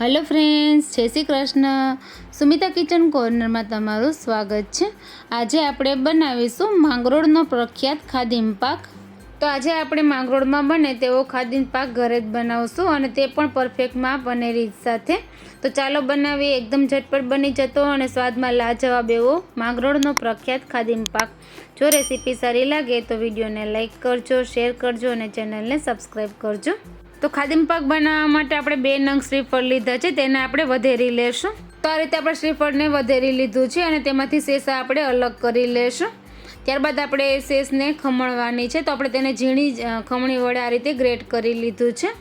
Hello friends, જય Shri Krishna. Sumita kitchen કોર્નરમાં તમારું સ્વાગત છે. આજે આપણે બનાવીશું માંગરોળનો પ્રખ્યાત ખાદીમ પાક. તો આજે આપણે માંગરોળમાં બને તેવો ખાદીમ પાક ઘરે જ બનાવશું અને તે પણ પરફેક્ટ માપ અને રીત સાથે. તો ચાલો બનાવીએ, એકદમ ઝટપટ બની જતો અને સ્વાદમાં લાજવાબ એવો માંગરોળનો પ્રખ્યાત ખાદીમ પાક. જો રેસીપી સારી લાગે તો વિડીયોને લાઇક કરજો, શેર કરજો અને ચેનલને સબસ્ક્રાઈબ કરજો. તો ખાદીમ પાક બનાવવા માટે આપણે બે નંગ શ્રીફળ લીધા છે, તેને આપણે વધેરી લેશું. તો આ રીતે આપણે શ્રીફળને વધેરી લીધું છે અને તેમાંથી શેષા આપણે અલગ કરી લેશું. ત્યારબાદ આપણે શેષને ખમણવાની છે, તો આપણે તેને ઝીણી ખમણી વડે આ રીતે ગ્રેટ કરી લીધું છે.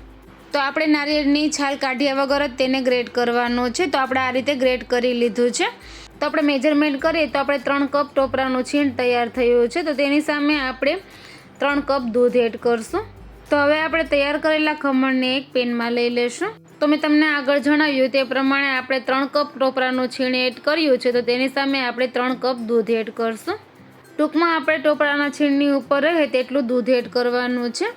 તો આપણે નારિયેળની છાલ કાઢ્યા વગર જ તેને ગ્રેટ કરવાનું છે, તો આપણે આ રીતે ગ્રેટ કરી લીધું છે. તો આપણે મેજરમેન્ટ કરીએ, તો આપણે ત્રણ કપ ટોપરાનું છીણ તૈયાર થયું છે, તો તેની સામે આપણે ત્રણ કપ દૂધ એડ કરશું. તો હવે આપણે તૈયાર કરેલા ખમણને એક પેનમાં લઈ લેશું. તો મેં તમને આગળ જણાવ્યું તે પ્રમાણે આપણે ત્રણ કપ ટોપરાનું છીણ એડ કર્યું છે, તો તેની સામે આપણે ત્રણ કપ દૂધ એડ કરશું. ટૂંકમાં આપણે ટોપરાના છીણની ઉપર રહે તેટલું દૂધ એડ કરવાનું છે.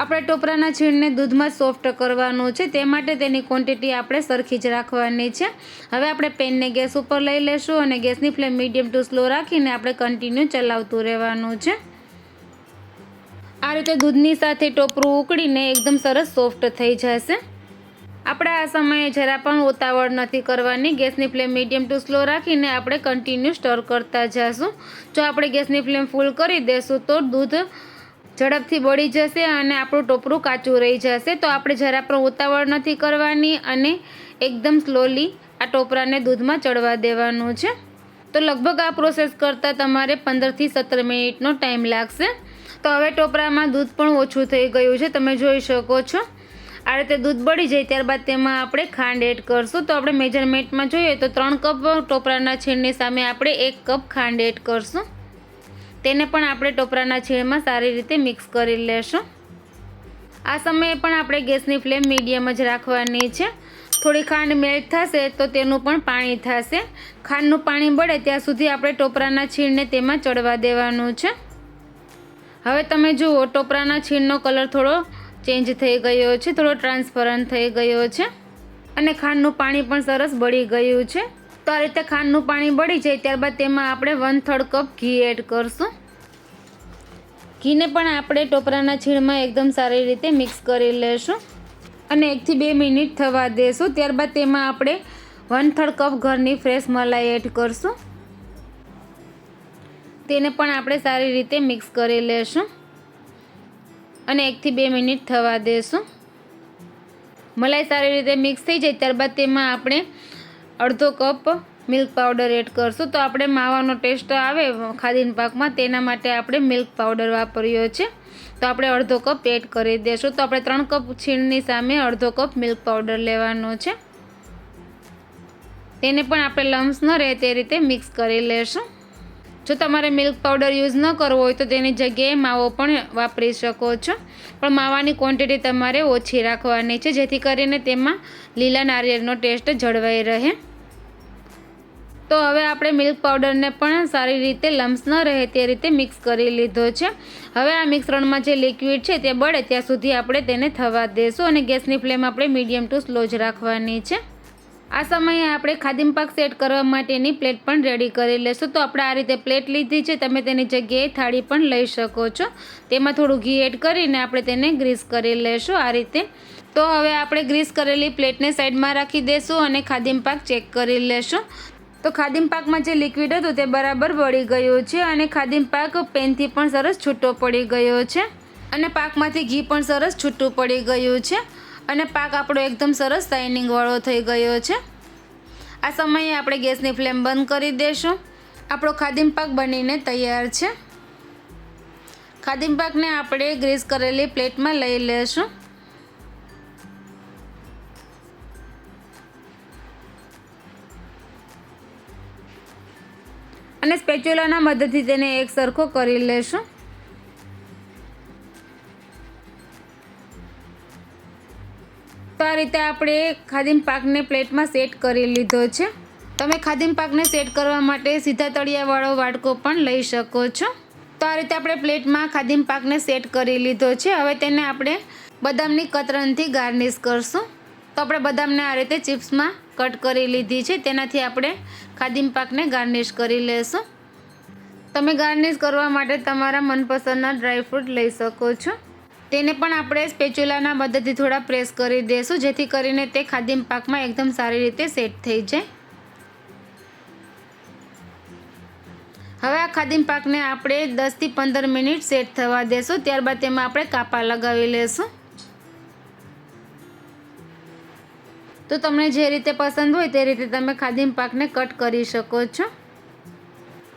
આપણે ટોપરાના છીણને દૂધમાં સોફ્ટ કરવાનું છે, તે માટે તેની ક્વોન્ટિટી આપણે સરખી જ રાખવાની છે. હવે આપણે પેનને ગેસ ઉપર લઈ લેશું અને ગેસની ફ્લેમ મીડિયમ ટુ સ્લો રાખીને આપણે કન્ટિન્યુ ચલાવતું રહેવાનું છે. આ રીતે દૂધની સાથે ટોપરું ઉકળીને એકદમ સરસ સોફ્ટ થઈ જશે. આપણે આ સમયે જરા પણ ઉતાવળ નથી કરવાની. ગેસની ફ્લેમ મીડિયમ ટુ સ્લો રાખીને આપણે કન્ટિન્યુ સ્ટર કરતા જઈશું જો આપણે ગેસની ફ્લેમ ફૂલ કરી દેશું તો દૂધ ઝડપથી બળી જશે અને આપણું ટોપરું કાચું રહી જશે. તો આપણે જરા પણ ઉતાવળ નથી કરવાની અને એકદમ સ્લોલી આ ટોપરાને દૂધમાં ચડવા દેવાનું છે. તો લગભગ આ પ્રોસેસ કરતાં તમારે પંદરથી સત્તર મિનિટનો ટાઈમ લાગશે. તો હવે ટોપરામાં દૂધ પણ ઓછું થઈ ગયું છે, તમે જોઈ શકો છો. આ રીતે દૂધ બળી જાય ત્યારબાદ તેમાં આપણે ખાંડ એડ કરશું. તો આપણે મેજરમેન્ટમાં જોઈએ તો ત્રણ કપ ટોપરાના છીણની સામે આપણે એક કપ ખાંડ એડ કરશું. તેને પણ આપણે ટોપરાના છીણમાં સારી રીતે મિક્સ કરી લેશું. આ સમયે પણ આપણે ગેસની ફ્લેમ મીડિયમ જ રાખવાની છે. થોડી ખાંડ મેલ્ટ થશે તો તેનું પણ પાણી થશે. ખાંડનું પાણી બળે ત્યાં સુધી આપણે ટોપરાના છીણને તેમાં ચડવા દેવાનું છે. હવે તમે જુઓ, ટોપરાના છીણનો કલર થોડો ચેન્જ થઈ ગયો છે, થોડો ટ્રાન્સપરન્ટ થઈ ગયો છે. અને ખાંડનું પાણી પણ સરસ બળી ગયું છે. તો આ રીતે ખાંડનું પાણી બળી જાય, ત્યારબાદ તેમાં આપણે વન થર્ડ કપ ઘી એડ કરશું. ઘીને પણ આપણે ટોપરાના છીણમાં એકદમ સારી રીતે મિક્સ કરી લેશું. અને એકથી બે મિનિટ થવા દેશું, ત્યારબાદ તેમાં આપણે વન થર્ડ કપ ઘરની ફ્રેશ મલાઈ એડ કરશું. તેને પણ આપણે સારી રીતે મિક્સ કરી લેશું. અને એકથી બે મિનિટ થવા દેશું. મલાઈ સારી રીતે મિક્સ થઈ જાય ત્યારબાદ તેમાં આપણે અડધો કપ મિલ્ક પાવડર એડ કરશું. તો આપણે માવાનો ટેસ્ટ આવે ખાદીન પાકમાં, તેના માટે આપણે મિલ્ક પાવડર વાપર્યો છે. તો આપણે અડધો કપ એડ કરી દેશું. તો આપણે ત્રણ કપ છીણની સામે અડધો કપ મિલ્ક પાવડર લેવાનો છે. તેને પણ આપણે લમ્સ ન રહે તે રીતે મિક્સ કરી લેશું. જો તમારે મિલ્ક પાવડર યુઝ ન કરવો હોય તો તેની જગ્યાએ માવો પણ વાપરી શકો છો. પણ માવાની ક્વોન્ટિટી તમારે ઓછી રાખવાની છે, જેથી કરીને તેમાં લીલા નારિયેળનો ટેસ્ટ જળવાઈ રહે. તો હવે આપણે મિલ્ક પાવડરને પણ સારી રીતે લમ્સ ન રહે તે રીતે મિક્સ કરી લીધો છે. હવે આ મિશ્રણમાં જે લિક્વિડ છે તે બળે ત્યાં સુધી આપણે તેને થવા દઈશું અને ગેસની ફ્લેમ આપણે મીડિયમ ટુ સ્લો જ રાખવાની છે. આ સમયે આપણે ખાદીમ પાક સેટ કરવા માટેની પ્લેટ પણ રેડી કરી લેશું. તો આપણે આ રીતે પ્લેટ લીધી છે. તમે તેની જગ્યાએ થાળી પણ લઈ શકો છો. તેમાં થોડું ઘી એડ કરીને આપણે તેને ગ્રીસ કરી લેશું આ રીતે. તો હવે આપણે ગ્રીસ કરેલી પ્લેટને સાઈડમાં રાખી દેશું અને ખાદીમ પાક ચેક કરી લેશું. તો ખાદીમ પાકમાં જે લિક્વિડ હતું તે બરાબર વળી ગયું છે અને ખાદીમ પાક પેનથી પણ સરસ છૂટો પડી ગયો છે. અને પાકમાંથી ઘી પણ સરસ છૂટું પડી ગયું છે. અને પાક આપણો એકદમ સરસ શાઇનિંગવાળો થઈ ગયો છે. આ સમયે આપણે ગેસની ફ્લેમ બંધ કરી દઈશું આપણો ખાદીમ પાક બનીને તૈયાર છે. ખાદીમ પાકને આપણે ગ્રીસ કરેલી પ્લેટમાં લઈ લેશું. અને સ્પેચ્યુલાના મદદથી તેને એક સરખો કરી લેશું. આ રીતે આપણે ખાદીમ પાકને પ્લેટમાં સેટ કરી લીધો છે. તમે ખાદીમ પાકને સેટ કરવા માટે સીધા તળિયાવાળો વાડકો પણ લઈ શકો છો. તો આ રીતે આપણે પ્લેટમાં ખાદીમ પાકને સેટ કરી લીધો છે. હવે તેને આપણે બદામની કતરનથી ગાર્નિશ કરશું. તો આપણે બદામને આ રીતે ચિપ્સમાં કટ કરી લીધી છે. તેનાથી આપણે ખાદીમ પાકને ગાર્નિશ કરી લેશું. તમે ગાર્નિશ કરવા માટે તમારા મનપસંદના ડ્રાયફ્રૂટ લઈ શકો છો. તેને પણ આપણે સ્પેચ્યુલાના મદદથી થોડા પ્રેસ કરી દઈશું જેથી કરીને તે ખાદીમ પાકમાં એકદમ સારી રીતે સેટ થઈ જાય. હવે આ ખાદીમ પાકને આપણે દસથી પંદર મિનિટ સેટ થવા દેશું, ત્યારબાદ તેમાં આપણે કાપા લગાવી લેશું. તો તમને જે રીતે પસંદ હોય તે રીતે તમે ખાદીમ પાકને કટ કરી શકો છો.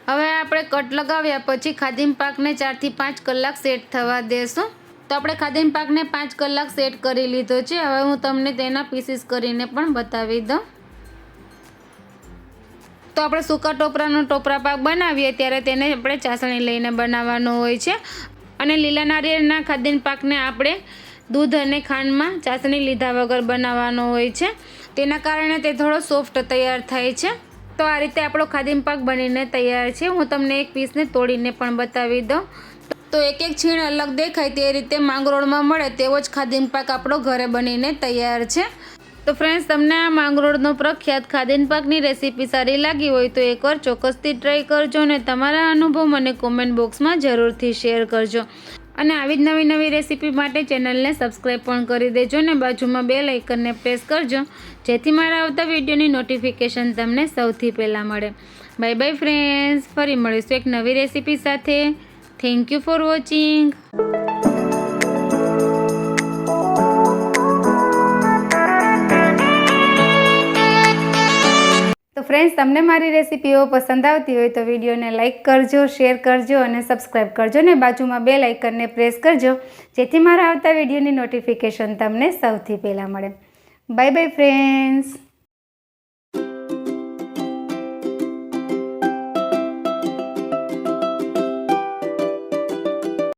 હવે આપણે કટ લગાવ્યા પછી ખાદીમ પાકને ચારથી પાંચ કલાક સેટ થવા દેશું. તો આપણે ખાદીમ પાકને પાંચ કલાક સેટ કરી લીધો છે. હવે હું તમને તેના પીસીસ કરીને પણ બતાવી દઉં. તો આપણે સૂકા ટોપરાનો ટોપરા પાક બનાવીએ ત્યારે તેને આપણે ચાસણી લઈને બનાવવાનો હોય છે. અને લીલા નારિયેળના ખાદ્યાન પાકને આપણે દૂધ અને ખાંડમાં ચાસણી લીધા વગર બનાવવાનો હોય છે. તેના કારણે તે થોડો સોફ્ટ તૈયાર થાય છે. તો આ રીતે આપણો ખાદીમ પાક બનીને તૈયાર છે. હું તમને એક પીસને તોડીને પણ બતાવી દઉં. તો એક એક છીણ અલગ દેખાય તે રીતે માંગરોળમાં મળે તેવો જ ખાદીમ પાક આપણો ઘરે બનીને તૈયાર છે. તો ફ્રેન્ડ્સ તમને આ માંગરોળનો પ્રખ્યાત ખાદીન પાકની રેસીપી સારી લાગી હોય તો એકવાર ચોક્કસથી ટ્રાય કરજો અને તમારા અનુભવ મને કોમેન્ટ બોક્સમાં જરૂરથી શેર કરજો. અને આવી જ નવી નવી રેસીપી માટે ચેનલને સબસ્ક્રાઈબ પણ કરી દેજો ને બાજુમાં બે લાઇકનને પ્રેસ કરજો, જેથી મારા આવતા વિડીયોની નોટિફિકેશન તમને સૌથી પહેલાં મળે. બાય બાય ફ્રેન્ડ્સ ફરી મળીશું એક નવી રેસીપી સાથે. થેન્ક યુ ફોર વોચિંગ તો ફ્રેન્ડ્સ તમને મારી રેસીપીઓ પસંદ આવતી હોય તો વિડીયોને લાઇક કરજો શેર કરજો અને સબસ્ક્રાઈબ કરજો ને બાજુમાં બે લાઇકનને પ્રેસ કરજો, જેથી મારા આવતા વિડીયોની નોટિફિકેશન તમને સૌથી પહેલાં મળે. Bye bye friends